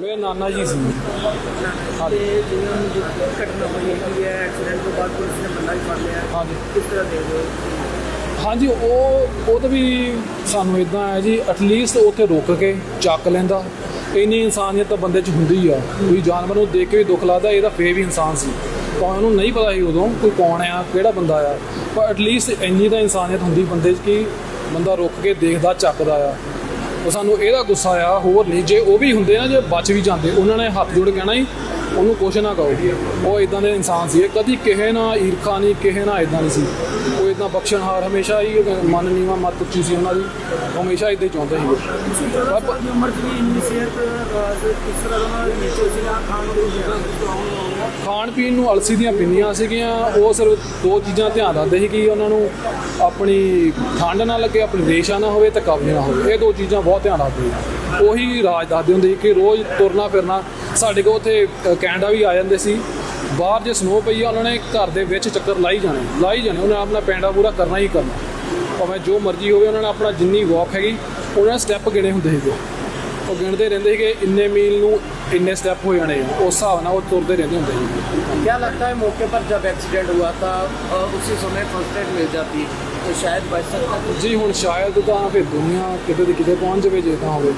ਮੇਰੇ ਨਾਨਾ ਜੀ ਸੀ। ਤੇ ਜਿਵੇਂ ਹੁਣ ਜੋ ਘਟਨਾ ਹੋਈ ਹੈਗੀ ਹੈ ਐਕਸੀਡੈਂਟ ਤੋਂ ਬਾਅਦ ਪੁਲਿਸ ਨੇ ਬੰਦਾ ਵੀ ਫੜ ਲਿਆ। ਹਾਂਜੀ। ਕਿਸ ਤਰ੍ਹਾਂ ਦੇ ਹੋ? ਹਾਂਜੀ ਉਹ ਉਹ ਤਾਂ ਵੀ ਸਾਨੂੰ ਇਦਾਂ ਹੈ ਜੀ ਐਟਲੀਸਟ ਉੱਥੇ ਰੁਕ ਕੇ ਚੱਕ ਲੈਂਦਾ। ਇੰਨੀ ਇਨਸਾਨੀਅਤ ਤਾਂ ਬੰਦੇ 'ਚ ਹੁੰਦੀ ਆ। ਕੋਈ ਜਾਨਵਰ ਨੂੰ ਦੇਖ ਕੇ ਵੀ ਦੁੱਖ ਲੱਗਦਾ ਇਹਦਾ ਫੇਰ ਵੀ ਇਨਸਾਨ ਸੀ। ਭਾਵੇਂ ਉਹਨੂੰ ਨਹੀਂ ਪਤਾ ਸੀ ਉਦੋਂ ਕੋਈ ਕੌਣ ਆ ਕਿਹੜਾ ਬੰਦਾ ਆ। ਪਰ ਐਟਲੀਸਟ ਇੰਨੀ ਤਾਂ ਇਨਸਾਨੀਅਤ ਹੁੰਦੀ ਬੰਦੇ 'ਚ ਕਿ ਬੰਦਾ ਰੁਕ ਕੇ ਦੇਖਦਾ ਚੱਕਦਾ ਆ। ਉਹ ਸਾਨੂੰ ਇਹਦਾ ਗੁੱਸਾ ਆ ਹੋਰ ਨਹੀਂ। ਜੇ ਉਹ ਵੀ ਹੁੰਦੇ ਨਾ, ਜੇ ਬਚ ਵੀ ਜਾਂਦੇ, ਉਹਨਾਂ ਨੇ ਹੱਥ ਜੋੜ ਕੇ ਕਹਿਣਾ ਹੀ ਉਹਨੂੰ ਕੁਛ ਨਾ ਕਹੋ। ਉਹ ਇਦਾਂ ਦੇ ਇਨਸਾਨ ਸੀ। ਕਦੀ ਕਿਸੇ ਨਾਲ ਈਰਖਾ ਨਹੀਂ, ਕਿਸੇ ਨਾਲ ਇਦਾਂ ਨਹੀਂ ਸੀ। ਉਹ ਇਦਾਂ ਬਖਸ਼ਣਹਾਰ ਹਮੇਸ਼ਾ ਹੀ ਮਨ ਨੀਵਾ ਮੱਤ ਉੱਚੀ ਸੀ ਉਹਨਾਂ ਦੀ। ਉਹ ਹਮੇਸ਼ਾ ਇਦਾਂ ਹੀ ਚਾਹੁੰਦੇ ਸੀ। ਤੁਸੀਂ ਚੌਦਾਂ ਦੀ ਇੰਨੀ ਸਿਹਤ ਕਿਸ ਤਰ੍ਹਾਂ ਦਾ ਉਹਨਾਂ ਦਾ ਨੇਚਰ ਖਾਣ ਨੂੰ ਖਾਣ ਪੀਣ ਨੂੰ ਅਲਸੀ ਦੀਆਂ ਪਿੰਨੀਆਂ ਸੀਗੀਆਂ, ਉਹ ਸਿਰਫ ਦੋ ਚੀਜ਼ਾਂ ਧਿਆਨ ਰੱਖਦੇ ਸੀ ਕਿ ਉਹਨਾਂ ਨੂੰ ਆਪਣੀ ਠੰਡ ਨਾ ਲੱਗੇ, ਆਪਣੀ ਰੇਸ਼ਾ ਨਾ ਹੋਵੇ ਤੇ ਕਬਜ਼ ਨਾ ਹੋਵੇ। ਇਹ ਦੋ ਚੀਜ਼ਾਂ ਬਹੁਤ ਧਿਆਨ ਰੱਖਦੇ ਸੀ। ਉਹੀ ਰਾਜ ਦੱਸਦੇ ਹੁੰਦੇ ਸੀ ਕਿ ਰੋਜ਼ ਤੁਰਨਾ ਫਿਰਨਾ, ਸਾਡੇ ਕੋਲ ਉੱਥੇ ਕੈਨੇਡਾ ਵੀ ਆ ਜਾਂਦੇ ਸੀ। ਬਾਹਰ ਜੇ ਸਨੋ ਪਈ ਆ, ਉਹਨਾਂ ਨੇ ਘਰ ਦੇ ਵਿੱਚ ਚੱਕਰ ਲਾਈ ਜਾਣੇ ਲਾਈ ਜਾਣੇ, ਉਹਨਾਂ ਨੇ ਆਪਣਾ ਪੈਂਡਾ ਪੂਰਾ ਕਰਨਾ ਹੀ ਕਰਨਾ। ਭਾਵੇਂ ਜੋ ਮਰਜ਼ੀ ਹੋਵੇ, ਉਹਨਾਂ ਨੇ ਆਪਣਾ ਜਿੰਨੀ ਵਾਕ ਹੈਗੀ, ਉਹਨਾਂ ਨੇ ਸਟੈਪ ਗਿਣੇ ਹੁੰਦੇ ਸੀਗੇ। ਉਹ ਗਿਣਦੇ ਰਹਿੰਦੇ ਸੀਗੇ, ਇੰਨੇ ਮੀਲ ਨੂੰ ਇੰਨੇ ਸਟੈਪ ਹੋ ਜਾਣੇ ਆ। ਉਸ ਹਿਸਾਬ ਨਾਲ ਉਹ ਤੁਰਦੇ ਰਹਿੰਦੇ ਹੁੰਦੇ ਸੀ क्या लगता है मौके पर जब एक्सीडेंट हुआ था अ, उसी समय फर्स्ट एड मिल जाती तो शायद बच सकता था ਜੀ ਹੁਣ ਸ਼ਾਇਦ ਤਾਂ ਫਿਰ ਦੁਨੀਆ ਕਿਤੇ ਦੀ ਕਿਤੇ ਪਹੁੰਚ ਜਾਵੇ ਜੇ ਤਾਂ ਹੋਵੇ